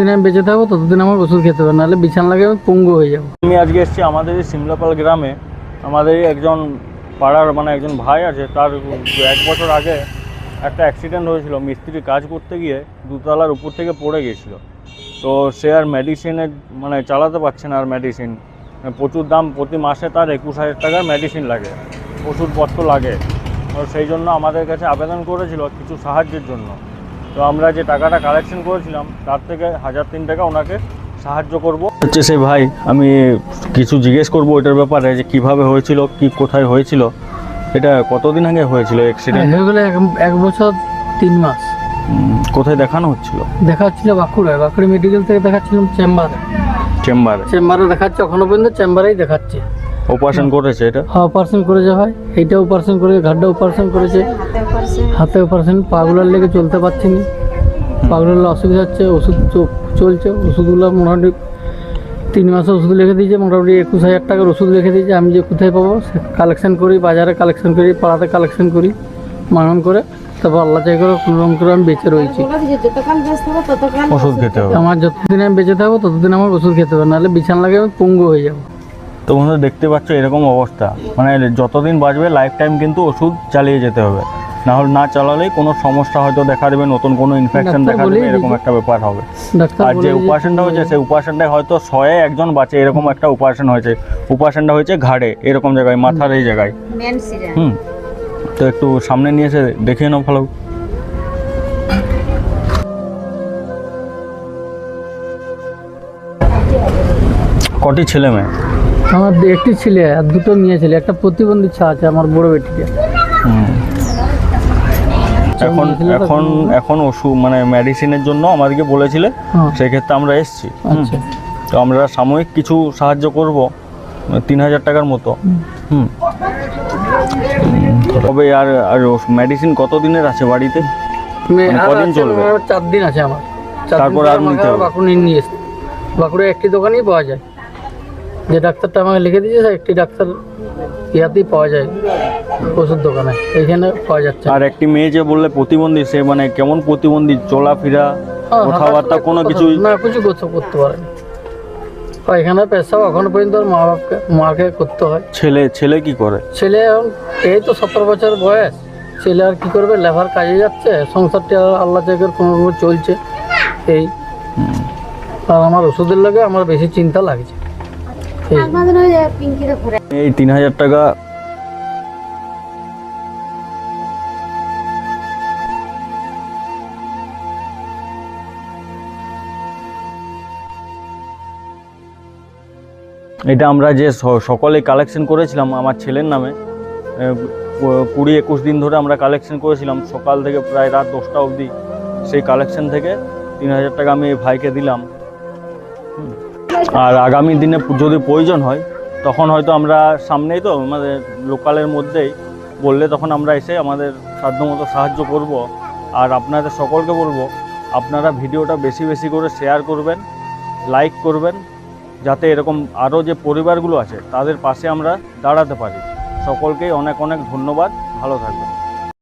আমি বেঁচে থাকব, ততদিন আমার ওষুধ খেতে হবে, নাহলে বিছানা লাগে আমি পঙ্গু হয়ে যাব। আমি আজকে এসেছি আমাদের এই সিমলাপাল গ্রামে। আমাদের একজন পাড়ার মানে একজন ভাই আছে, তার এক বছর আগে একটা অ্যাক্সিডেন্ট হয়েছিল। মিস্ত্রি কাজ করতে গিয়ে দুতলার উপর থেকে পড়ে গিয়েছিল। তো সে আর মেডিসিনের মানে চালাতে পারছে না আর মেডিসিন প্রচুর দাম, প্রতি মাসে তার একুশ হাজার টাকার মেডিসিন লাগে। ওষুধপত্র লাগে। তো সেই জন্য আমাদের কাছে আবেদন করেছিল কিছু সাহায্যের জন্য। তো আমরা যে টাকাটা কালেকশন করেছিলাম তার থেকে হাজার তিন টাকা ওনাকে সাহায্য করব। হচ্ছে সেই ভাই আমি কিছু জিজ্ঞেস করব ওইটার ব্যাপারে যে কীভাবে হয়েছিল কি কোথায় হয়েছিল এটা কতদিন আগে হয়েছিল অ্যাক্সিডেন্ট হয়ে গেলে এক এক বছর তিন মাস। কোথায় দেখানো হচ্ছিল? দেখা হচ্ছিল বাঁকুড়ায়। বাঁকুড়া মেডিকেল থেকে দেখাচ্ছিলাম চেম্বারে। চেম্বারে। চেম্বারে দেখাচ্ছে এখনও পর্যন্ত চেম্বারেই দেখাচ্ছে। অপারেশন করেছে এটা? হ্যাঁ অপারেশন করেছে ভাই। এইটা অপারেশন করেছে ঘাটটা অপারেশন করেছে। হাতে অপারেশন পাগুলার লেগে চলতে পারছি না। পাগুলার অসুবিধা হচ্ছে ওষুধ চলছে। ওষুধগুলো মোটামুটি তিন মাসে ওষুধ লিখে দিয়েছে মোটামুটি একুশ হাজার টাকার ওষুধ লিখে দিয়েছে। আমি যে কোথায় পাবো কালেকশন করি বাজারে কালেকশন করি পাড়াতে কালেকশন করি মানন করে। তারপর আল্লাহ চাই করে কোনোরকম করে আমি বেঁচে রয়েছি। ওষুধ খেতে হবে। আমার যতদিন আমি বেঁচে থাকব ততদিন আমার ওষুধ খেতে হবে। নাহলে বিছান লাগে আমি পঙ্গু হয়ে যাব। তো বন্ধুরা দেখতে পাচ্ছ এরকম অবস্থা। মানে যতদিন বাঁচবে লাইফ টাইম কিন্তু ওষুধ চালিয়ে যেতে হবে। না হলে না চালালেই কোনো সমস্যা হয়তো দেখা দেবে নতুন কোনো ইনফেকশন দেখা দেবে এরকম একটা ব্যাপার হবে। আর যে উপাসনটা হয়েছে সেই উপাসনটায় হয়তো শয়ে একজন বাঁচে এরকম একটা উপাসন হয়েছে। উপাসনটা হয়েছে ঘাড়ে এরকম জায়গায় মাথার এই জায়গায়। হুম। তো একটু সামনে নিয়ে এসে দেখিয়ে নাও ভালো কটি ছেলে মেয়ে? আমার একটি ছেলে আর দুটো মেয়ে ছেলে একটা প্রতিবন্ধী ছা আছে আমার বড় বেটিকে। এখন এখন এখন ওষুধ মানে মেডিসিনের জন্য আমাদেরকে বলেছিলে হ্যাঁ। সেক্ষেত্রে আমরা এসেছি। আচ্ছা। তো আমরা সাময়িক কিছু সাহায্য করব তিন হাজার টাকার মতো। হুম। তবে আর আর মেডিসিন কত দিনের আছে বাড়িতে? মানে আর কদিন চলবে? চার দিন আছে আমার। তারপর আর নিতে হবে? বাঁকুড়া নিয়ে বাঁকুড়া একটি দোকানেই পাওয়া যায়। যে ডাক্তারটা আমাকে লিখে দিয়েছে একটি ডাক্তার ইয়াতেই পাওয়া যায় ওষুধ দোকানে। এইখানে পাওয়া যাচ্ছে আর একটি মেয়ে যে বললে প্রতিবন্ধী সে মানে কেমন প্রতিবন্ধী? চলাফেরা হ্যাঁ, কথাবার্তা হাঁটাচলা কোনো কিছু না। কিছু করতে করতে পারে না। পায়খানা পেশাব এখনও পর্যন্ত মা বাপকে মাকে করতে হয়। ছেলে ছেলে কি করে? ছেলে এখন এই তো সতেরো বছর বয়স। ছেলে আর কি করবে? লেবার কাজে যাচ্ছে সংসারটা আল্লাহ চাকের কোনো চলছে। এই। আর আমার ওষুধের লাগে আমার বেশি চিন্তা লাগছে এই তিন হাজার টাকা এটা আমরা যে সকলে কালেকশন করেছিলাম, আমার ছেলের নামে কুড়ি একুশ দিন ধরে আমরা কালেকশন করেছিলাম, সকাল থেকে প্রায় রাত দশটা অবধি সেই কালেকশন থেকে তিন হাজার টাকা আমি এই ভাইকে দিলাম হুম। আর আগামী দিনে যদি প্রয়োজন হয়, তখন হয়তো আমরা সামনেই তো আমাদের লোকালের মধ্যেই বললে তখন আমরা এসে আমাদের সাধ্যমতো সাহায্য করব। আর আপনাদের সকলকে বলব, আপনারা ভিডিওটা বেশি বেশি করে শেয়ার করবেন লাইক করবেন, যাতে এরকম আরও যে পরিবারগুলো আছে, তাদের পাশে আমরা দাঁড়াতে পারি। সকলকেই অনেক অনেক ধন্যবাদ। ভালো থাকবেন।